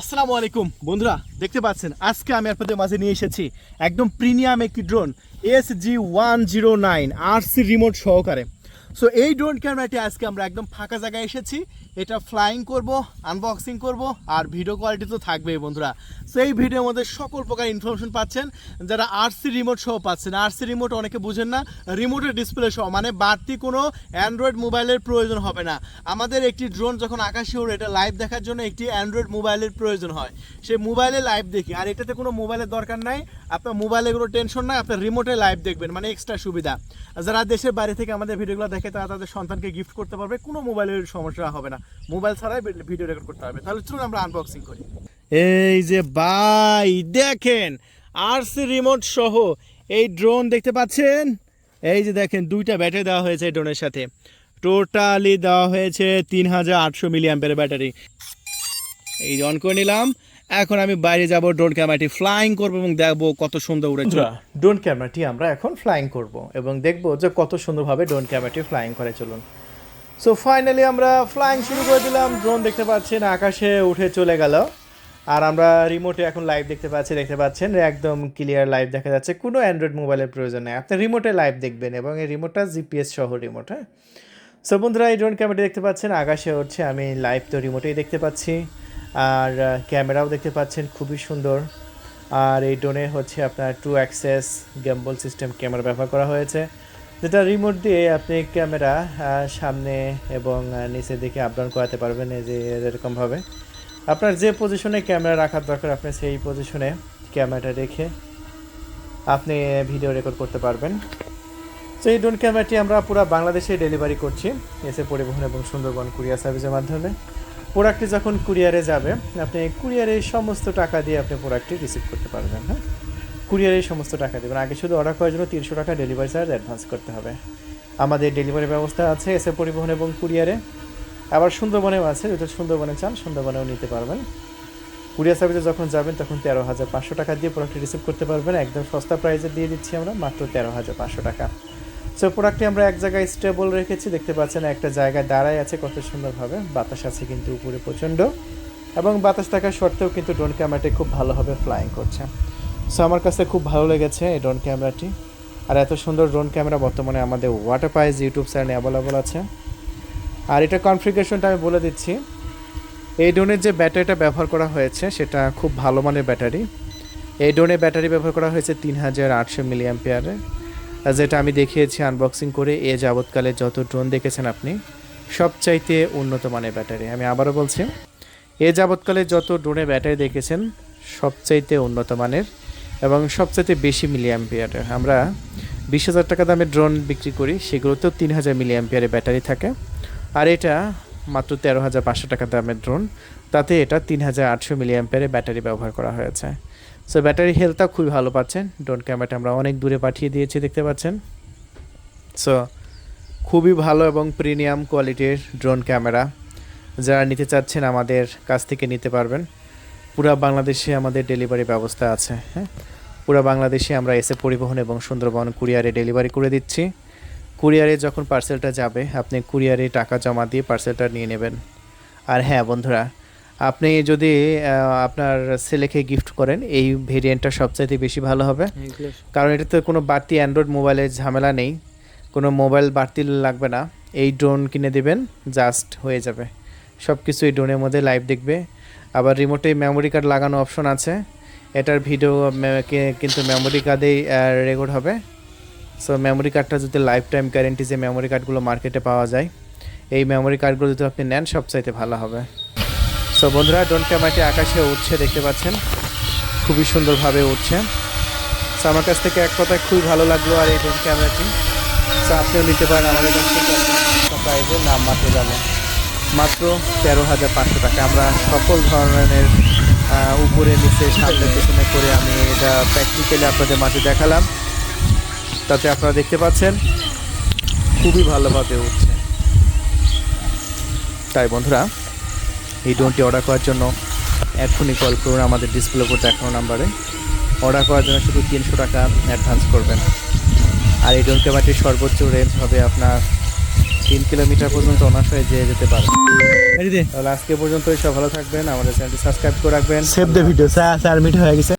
আসসালামু আলাইকুম। বন্ধুরা, দেখতে পাচ্ছেন, আজকে আমি আপনাদের মাঝে নিয়ে এসেছি একদম প্রিমিয়াম একটি drone S G one zero nine RC remote সহকারে। সো এই ড্রোন ক্যামেরাটি আজকে আমরা একদম ফাঁকা জায়গায় এসেছি। এটা ফ্লাইং করব আনবক্সিং করব, আর ভিডিও কোয়ালিটি তো থাকবেই বন্ধুরা। সো এই ভিডিওর মধ্যে সকল প্রকার ইনফরমেশন পাচ্ছেন। যারা আরসি রিমোট সহ পাচ্ছেন আরসি রিমোট অনেকে বুঝেন না রিমোটের ডিসপ্লে সহ মানে বাড়তি কোনো অ্যান্ড্রয়েড মোবাইলের প্রয়োজন হবে না। আমাদের একটি ড্রোন যখন আকাশে ওড়ে, এটা লাইভ দেখার জন্য একটি অ্যান্ড্রয়েড মোবাইলের প্রয়োজন হয়। সে মোবাইলে লাইভ দেখি, আর এটাতে কোনো মোবাইলের দরকার নাই। আপনার মোবাইলে কোনো টেনশন নাই আপনার রিমোটে লাইভ দেখবেন মানে এক্সট্রা সুবিধা। যারা দেশের বাইরে থেকে আমাদের ভিডিওগুলো দেখে তারা তাদের সন্তানকে গিফট করতে পারবে, কোনো মোবাইলের সমস্যা হবে না। মোবাইল ছাড়াই ভিডিও রেকর্ড করতে পারবে। তাহলে চলুন আমরা আনবক্সিং করি। এই যে ভাই, দেখেন আরসি রিমোট সহ এই ড্রোন দেখতে পাচ্ছেন? এই যে দেখেন, দুইটা ব্যাটারি দেওয়া হয়েছে এই ড্রোনের সাথে। টোটালি দেওয়া হয়েছে তিন হাজার আটশো মিলি অ্যাম্পের ব্যাটারি এই অন করে নিলাম। এখন আমি বাইরে যাব ড্রোন ক্যামেরাটি ফ্লাইং করব এবং দেখব কত সুন্দর উড়ে ড্রোন ক্যামেরাটি আমরা এখন ফ্লাইং করব এবং দেখব যে কত সুন্দরভাবে ড্রোন ক্যামেরাটি ফ্লাইং করে চলুন। সো ফাইনালি আমরা ফ্লাইং শুরু করে দিলাম। ড্রোন দেখতে পাচ্ছেন, আকাশে উঠে চলে গেল। আর আমরা রিমোটে এখন লাইভ দেখতে পাচ্ছি, দেখতে পাচ্ছেন, একদম ক্লিয়ার লাইভ দেখা যাচ্ছে। কোনো অ্যান্ড্রয়েড মোবাইলের প্রয়োজন নেই। আপনি রিমোটে লাইভ দেখবেন এবং এই রিমোটটা জিপিএস সহ রিমোট হ্যাঁ? সো বন্ধুরা, এই ড্রোন ক্যামেরাটি দেখতে পাচ্ছেন, আকাশে উঠছে। আমি লাইভ তো রিমোটেই দেখতে পাচ্ছি। আর ক্যামেরাও দেখতে পাচ্ছেন, খুবই সুন্দর। আর এই ড্রোনে হচ্ছে আপনার two axis gimbal system camera ব্যবহার করা হয়েছে, যেটা রিমোট দিয়ে আপনি ক্যামেরা সামনে এবং নিচের দিকে আপ ডাউন করাতে পারবেন এই যে এরকমভাবে আপনার যে পজিশনে ক্যামেরা রাখার দরকার, আপনি সেই পজিশনে ক্যামেরাটা রেখে আপনি ভিডিও রেকর্ড করতে পারবেন। তো এই ড্রোন ক্যামেরাটি আমরা পুরো বাংলাদেশে ডেলিভারি করছি, এসে পরিবহন এবং সুন্দরবন কুরিয়া সার্ভিসের মাধ্যমে। প্রোডাক্টটি যখন কুরিয়ারে যাবে, আপনি কুরিয়ারের সমস্ত টাকা দিয়ে আপনি প্রোডাক্টটি রিসিভ করতে পারবেন হ্যাঁ? কুরিয়ারের সমস্ত টাকা দেবেন। আগে শুধু অর্ডার করার জন্য তিনশো টাকা ডেলিভারি চার্জ অ্যাডভান্স করতে হবে। আমাদের ডেলিভারি ব্যবস্থা আছে এসে পরিবহন এবং কুরিয়ারে আবার সুন্দরবনেও আছে যদি সুন্দরবনে চান, সুন্দরবনেও নিতে পারবেন। কুরিয়ার সার্ভিসে যখন যাবেন, তখন তেরো হাজার পাঁচশো টাকা দিয়ে প্রোডাক্টটি রিসিভ করতে পারবেন। একদম সস্তা প্রাইসে দিয়ে দিচ্ছি আমরা, মাত্র তেরো হাজার পাঁচশো টাকা। সো প্রোডাক্টটি আমরা এক জায়গায় স্টেবল রেখেছি। দেখতে পাচ্ছেন একটা জায়গায় দাঁড়ায় আছে কত সুন্দরভাবে। বাতাস আছে কিন্তু উপরে প্রচণ্ড। এবং বাতাস থাকা সত্ত্বেও কিন্তু ড্রোন ক্যামেরাটি খুব ভালোভাবে ফ্লাইং করছে। সো আমার কাছে খুব ভালো লেগেছে এই ড্রোন ক্যামেরাটি আর এত সুন্দর ড্রোন ক্যামেরা বর্তমানে আমাদের ওয়াটার পাইজ ইউটিউব চ্যানেলে অ্যাভেলেবল আছে। আর এটা কনফিগারেশনটা আমি বলে দিচ্ছি। এই ড্রোনের যে ব্যাটারিটা ব্যবহার করা হয়েছে, সেটা খুব ভালো মানের ব্যাটারি। এই ড্রোনে ব্যাটারি ব্যবহার করা হয়েছে তিন হাজার আটশো মিলি অ্যাম্পিয়ারের যেটা আমি দেখিয়েছি আনবক্সিং করে এ যাবৎকালে যত ড্রোন দেখেছেন আপনি, সবচাইতে উন্নত মানের ব্যাটারি। আমি আবারও বলছি, এ যাবৎকালে যত ড্রোনে ব্যাটারি দেখেছেন, সবচাইতে উন্নত মানের এবং সবচাইতে বেশি মিলি অ্যাম্পিয়ারের আমরা বিশ হাজার টাকা দামের ড্রোন বিক্রি করি, সেগুলোতেও তিন হাজার মিলি অ্যাম্পিয়ারের ব্যাটারি থাকে। আর এটা মাত্র তেরো হাজার পাঁচশো টাকা দামের ড্রোন তাতে এটা তিন হাজার আটশো মিলি অ্যাম্পিয়ারের ব্যাটারি ব্যবহার করা হয়েছে। সো ব্যাটারি হেলথটা খুবই ভালো পাচ্ছেন। ড্রোন ক্যামেরাটা আমরা অনেক দূরে পাঠিয়ে দিয়েছি, দেখতে পাচ্ছেন। সো খুবই ভালো এবং প্রিমিয়াম কোয়ালিটির ড্রোন ক্যামেরা যারা নিতে চাচ্ছেন, আমাদের কাছ থেকে নিতে পারবেন। পুরা বাংলাদেশে আমাদের ডেলিভারি ব্যবস্থা আছে হ্যাঁ? পুরা বাংলাদেশে আমরা এসে পরিবহন এবং সুন্দরবন কুরিয়ারে ডেলিভারি করে দিচ্ছি। কুরিয়ারে যখন পার্সেলটা যাবে, আপনি কুরিয়ারে টাকা জমা দিয়ে পার্সেলটা নিয়ে নেবেন। আর হ্যাঁ বন্ধুরা আপনি যদি আপনার ছেলেকে গিফট করেন এই ভেরিয়েন্টটা সবচাইতে বেশি ভালো হবে। কারণ এটাতে কোনো বাড়তি অ্যান্ড্রয়েড মোবাইলের ঝামেলা নেই কোনো মোবাইল বাড়তি লাগবে না। এই ড্রোন কিনে দেবেন জাস্ট হয়ে যাবে। সব কিছু এই ড্রোনের মধ্যে লাইভ দেখবে। আবার রিমোটে মেমোরি কার্ড লাগানো অপশন আছে। এটার ভিডিও কিন্তু মেমোরি কার্ডেই রেকর্ড হবে। সো মেমোরি কার্ডটা যদি লাইফ টাইম গ্যারেন্টি যে মেমোরি কার্ডগুলো মার্কেটে পাওয়া যায় এই মেমোরি কার্ডগুলো যদি আপনি নেন সবচাইতে ভালো হবে। সো বন্ধুরা ড্রোন ক্যামেরাটি আকাশে উঠছে দেখতে পাচ্ছেন? খুবই সুন্দরভাবে উঠছে সো আমার কাছ থেকে এক কথায় খুবই ভালো লাগল আর এই ড্রোন ক্যামেরাটি সো আপনিও নিতে পারেন আমাদের কাছ থেকে। প্রাইজের নাম মাত্র জানেন মাত্র তেরো হাজার পাঁচশো টাকা। আমরা সকল ধরনের উপরে, নিচে, সামনে, পেছনে করে আমি এটা প্র্যাকটিক্যালি আপনাদের মাঝে দেখালাম। তাতে আপনারা দেখতে পাচ্ছেন, খুবই ভালোভাবে উঠছে তাই, বন্ধুরা এই ড্রোনটি অর্ডার করার জন্য এখনই কল করুন আমাদের ডিসপ্লে উপর দেখানো নাম্বারে অর্ডার করার জন্য শুধু তিনশো টাকা অ্যাডভান্স করবেন। আর এই ড্রোন ক্যামেরাটির সর্বোচ্চ রেঞ্জ হবে আপনার তিন কিলোমিটার পর্যন্ত অনাশয়ে যেয়ে যেতে পারে। তাহলে আজকে পর্যন্ত সব ভালো থাকবেন। আমাদের চ্যানেলটি সাবস্ক্রাইব করে রাখবেন। Save the video sir sir meet হয়ে গেছে।